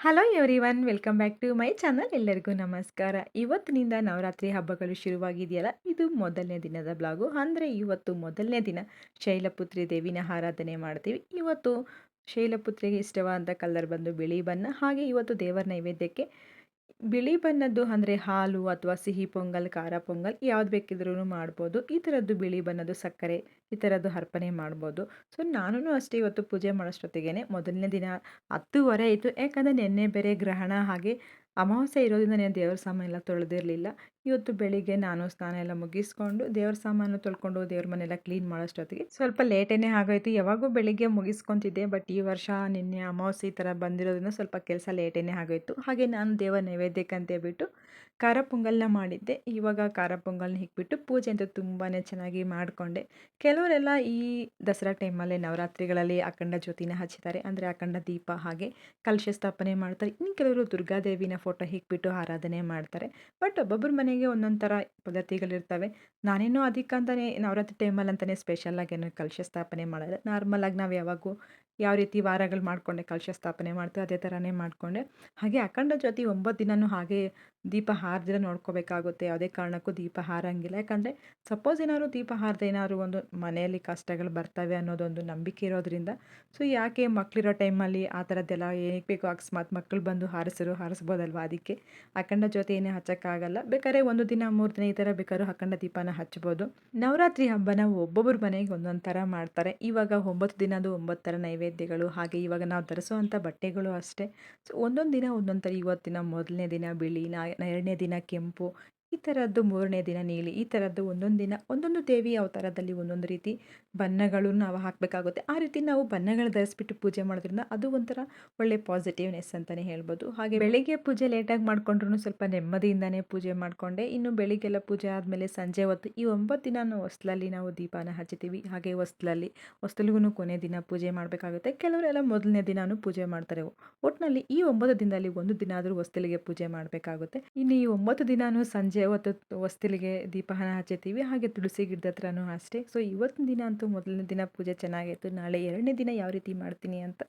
Hello everyone welcome back to my channel ಎಲ್ಲರಿಗೂ ನಮಸ್ಕಾರ. ಇವತ್ತಿನಿಂದ ನವರಾತ್ರಿ ಹಬ್ಬಗಳು ಶುರುವಾಗಿದೆಯಲ್ಲ? ಇದು ಮೊದಲನೇ ದಿನದ ಬ್ಲಾಗು ಅಂದರೆ ಇವತ್ತು ಮೊದಲನೇ ದಿನ ಶೈಲಪುತ್ರಿ ದೇವಿನ ಆರಾಧನೆ ಮಾಡ್ತೀವಿ. ಇವತ್ತು ಶೈಲಪುತ್ರಿಗೆ ಇಷ್ಟವಾದ ಕಲರ್ ಬಂದು ಬಿಳಿ ಬಣ್ಣ, ಹಾಗೆ ಇವತ್ತು ದೇವರ ನೈವೇದ್ಯಕ್ಕೆ ಬಿಳಿ ಬಣ್ಣದ್ದು ಅಂದರೆ ಹಾಲು ಅಥವಾ ಸಿಹಿ ಪೊಂಗಲ್, ಖಾರ ಪೊಂಗಲ್ ಯಾವ್ದು ಬೇಕಿದ್ರೂ ಮಾಡ್ಬೋದು. ಈ ಥರದ್ದು ಬಿಳಿ ಬಣ್ಣದ್ದು ಸಕ್ಕರೆ, ಈ ಥರದ್ದು ಅರ್ಪಣೆ ಮಾಡ್ಬೋದು. ಸೊ ನಾನು ಅಷ್ಟೇ ಇವತ್ತು ಪೂಜೆ ಮಾಡೋಷ್ಟೊತ್ತಿಗೆ ಮೊದಲನೇ ದಿನ ಹತ್ತುವರೆ ಆಯಿತು. ಯಾಕಂದರೆ ನಿನ್ನೆ ಬೇರೆ ಗ್ರಹಣ ಹಾಗೆ ಅಮಾವಾಸ್ಯೆ ಇರೋದ್ರಿಂದ ನಾನು ದೇವರ ಸಾಮಾನು ಎಲ್ಲ ತೊಳೆದಿರಲಿಲ್ಲ. ಇವತ್ತು ಬೆಳಿಗ್ಗೆ ನಾನು ಸ್ನಾನ ಎಲ್ಲ ಮುಗಿಸ್ಕೊಂಡು ದೇವ್ರ ಸಾಮಾನು ತೊಳ್ಕೊಂಡು ದೇವ್ರ ಮನೆಲ್ಲ ಕ್ಲೀನ್ ಮಾಡೋಷ್ಟೊತ್ತಿಗೆ ಸ್ವಲ್ಪ ಲೇಟೇ ಆಗೋಯ್ತು. ಯಾವಾಗೂ ಬೆಳಿಗ್ಗೆ ಮುಗಿಸ್ಕೊತಿದ್ದೆ ಬಟ್ ಈ ವರ್ಷ ನಿನ್ನೆ ಅಮಾವಾಸ್ಯೆ ಈ ಥರ ಬಂದಿರೋದ್ರಿಂದ ಸ್ವಲ್ಪ ಕೆಲಸ ಲೇಟೇ ಆಗೋಯ್ತು. ಹಾಗೆ ನಾನು ದೇವರ ನೈವೇದ್ಯಕ್ಕೆ ಅಂತ ಹೇಳ್ಬಿಟ್ಟು ಖಾರ ಪೊಂಗಲ್ನ ಮಾಡಿದ್ದೆ. ಇವಾಗ ಖಾರ ಪೊಂಗಲ್ನ ಇಕ್ಬಿಟ್ಟು ಪೂಜೆ ಅಂತ ತುಂಬಾ ಚೆನ್ನಾಗಿ ಮಾಡಿಕೊಂಡೆ. ಕೆಲವರೆಲ್ಲ ಈ ದಸರಾ ಟೈಮಲ್ಲಿ ನವರಾತ್ರಿಗಳಲ್ಲಿ ಅಖಂಡ ಜ್ಯೋತಿನ ಹಚ್ಚಿದ್ದಾರೆ. ಅಂದರೆ ಅಖಂಡ ದೀಪ ಹಾಗೆ ಕಲಶ ಸ್ಥಾಪನೆ ಮಾಡ್ತಾರೆ. ಇನ್ನು ಕೆಲವರು ದುರ್ಗಾದೇವಿನ ಫೋಟೋ ಇಕ್ಬಿಟ್ಟು ಆರಾಧನೆ ಮಾಡ್ತಾರೆ. ಬಟ್ ಒಬ್ಬೊಬ್ಬರ ಮನೆಗೆ ಒಂದೊಂದು ಥರ ಪದ್ಧತಿಗಳಿರ್ತವೆ. ನಾನೇನೋ ಅದಕ್ಕೆ ಅಂತಲೇ ನವರಾತ್ರಿ ಟೈಮಲ್ಲಿ ಅಂತಲೇ ಸ್ಪೆಷಲಾಗಿ ಏನೋ ಕಲಶ ಸ್ಥಾಪನೆ ಮಾಡೋದು. ನಾರ್ಮಲಾಗಿ ನಾವು ಯಾವಾಗೂ ಯಾವ ರೀತಿ ವಾರಗಳು ಮಾಡಿಕೊಂಡೆ ಕಲಶ ಸ್ಥಾಪನೆ ಮಾಡ್ತೀವಿ ಅದೇ ಥರನೇ ಮಾಡಿಕೊಂಡೆ. ಹಾಗೆ ಅಖಂಡ ಜ್ಯೋತಿ ಒಂಬತ್ತು ದಿನವೂ ಹಾಗೆ ದೀಪ ಹಾರದಿರ ನೋಡ್ಕೋಬೇಕಾಗುತ್ತೆ. ಯಾವುದೇ ಕಾರಣಕ್ಕೂ ದೀಪ ಹಾರಂಗಿಲ್ಲ ಯಾಕಂದರೆ ಸಪೋಸ್ ಏನಾದ್ರು ದೀಪ ಹಾರದೆ ಏನಾದ್ರು ಒಂದು ಮನೆಯಲ್ಲಿ ಕಷ್ಟಗಳು ಬರ್ತವೆ ಅನ್ನೋದೊಂದು ನಂಬಿಕೆ ಇರೋದ್ರಿಂದ. ಸೊ ಯಾಕೆ ಮಕ್ಕಳಿರೋ ಟೈಮಲ್ಲಿ ಆ ಥರದ್ದೆಲ್ಲ ಏನಕ್ಕೆ ಬೇಕು ಅಕಸ್ಮಾತ್ ಮಕ್ಕಳು ಬಂದು ಹಾರಿಸಿದ್ರು ಹಾರಿಸ್ಬೋದಲ್ವ ಅದಕ್ಕೆ? ಅಖಂಡ ಜ್ಯೋತಿ ಏನೇ ಹಚ್ಚೋಕ್ಕಾಗಲ್ಲ. ಬೇಕಾದ್ರೆ ಒಂದು ದಿನ, ಮೂರು ದಿನ ಈ ಥರ ಬೇಕಾದ್ರೂ ಅಖಂಡ ದೀಪನ ಹಚ್ಬೋದು. ನವರಾತ್ರಿ ಹಬ್ಬನ ಒಬ್ಬೊಬ್ಬರ ಮನೆಗೆ ಒಂದೊಂದು ಥರ ಮಾಡ್ತಾರೆ. ಇವಾಗ ಒಂಬತ್ತು ದಿನದ್ದು ಒಂಬತ್ತು ಥರ ನೈವೇದ್ಯಗಳು, ಹಾಗೆ ಇವಾಗ ನಾವು ಧರಿಸುವಂಥ ಬಟ್ಟೆಗಳು ಅಷ್ಟೇ. ಸೊ ಒಂದೊಂದು ದಿನ ಒಂದೊಂದು ಥರ ಇವತ್ತಿನ ಮೊದಲನೇ ದಿನ, ಬಿಳಿ, ನಾ, ಎರಡನೇ ದಿನ ಕೆಂಪು ಈ ಥರದ್ದು ಮೂರನೇ ದಿನ ನೀಲಿ, ಈ ಥರದ್ದು ಒಂದೊಂದು ದಿನ, ಒಂದೊಂದು ದೇವಿ ಅವತಾರದಲ್ಲಿ ಒಂದೊಂದು ರೀತಿ ಬಣ್ಣಗಳು ನಾವು ಹಾಕಬೇಕಾಗುತ್ತೆ. ಆ ರೀತಿ ನಾವು ಬಣ್ಣಗಳು ಧರಿಸ್ಬಿಟ್ಟು ಪೂಜೆ ಮಾಡೋದ್ರಿಂದ ಅದು ಒಂಥರ ಒಳ್ಳೆ ಪಾಸಿಟಿವ್ನೆಸ್ ಅಂತಲೇ ಹೇಳ್ಬೋದು. ಹಾಗೆ ಬೆಳಿಗ್ಗೆ ಪೂಜೆ ಲೇಟಾಗಿ ಮಾಡ್ಕೊಂಡ್ರೂ ಸ್ವಲ್ಪ ನೆಮ್ಮದಿಯಿಂದನೇ ಪೂಜೆ ಮಾಡಿಕೊಂಡೆ. ಇನ್ನು ಬೆಳಿಗ್ಗೆಲ್ಲ ಪೂಜೆ ಆದಮೇಲೆ ಸಂಜೆ ಹೊತ್ತು ಈ ಒಂಬತ್ತು ದಿನ ಹೊಸ್ಲಲ್ಲಿ ನಾವು ದೀಪಾನ ಹಚ್ಚುತ್ತೀವಿ ಹಾಗೆ ಹೊಸ್ಲಲ್ಲಿ ಹೊಸ್ಲಿಗೂ ಕೊನೆ ದಿನ ಪೂಜೆ ಮಾಡಬೇಕಾಗುತ್ತೆ. ಕೆಲವರೆಲ್ಲ ಮೊದಲನೇ ದಿನವೂ ಪೂಜೆ ಮಾಡ್ತಾರೆ. ಒಟ್ಟಿನಲ್ಲಿ ಈ ಒಂಬತ್ತು ದಿನದಲ್ಲಿ ಒಂದು ದಿನ ಆದರೂ ಹೊಸ್ತಲಿಗೆ ಪೂಜೆ ಮಾಡಬೇಕಾಗುತ್ತೆ. ಇನ್ನು ಈ ಒಂಬತ್ತು ದಿನಾನು ಸಂಜೆ ಹೊತ್ತು ಹೊಸ್ತಿಲಿಗೆ ದೀಪನ ಹಚ್ಚುತ್ತೀವಿ. ಹಾಗೆ ತುಳಸಿ ಗಿಡದ ಹತ್ರನೂ ಅಷ್ಟೇ. ಸೊ ಇವತ್ತಿನ ದಿನ ಅಂತೂ ಮೊದಲನೇ ದಿನ ಪೂಜೆ ಚೆನ್ನಾಗಿತ್ತು ನಾಳೆ ಎರಡನೇ ದಿನ ಯಾವ ರೀತಿ ಮಾಡ್ತೀನಿ ಅಂತ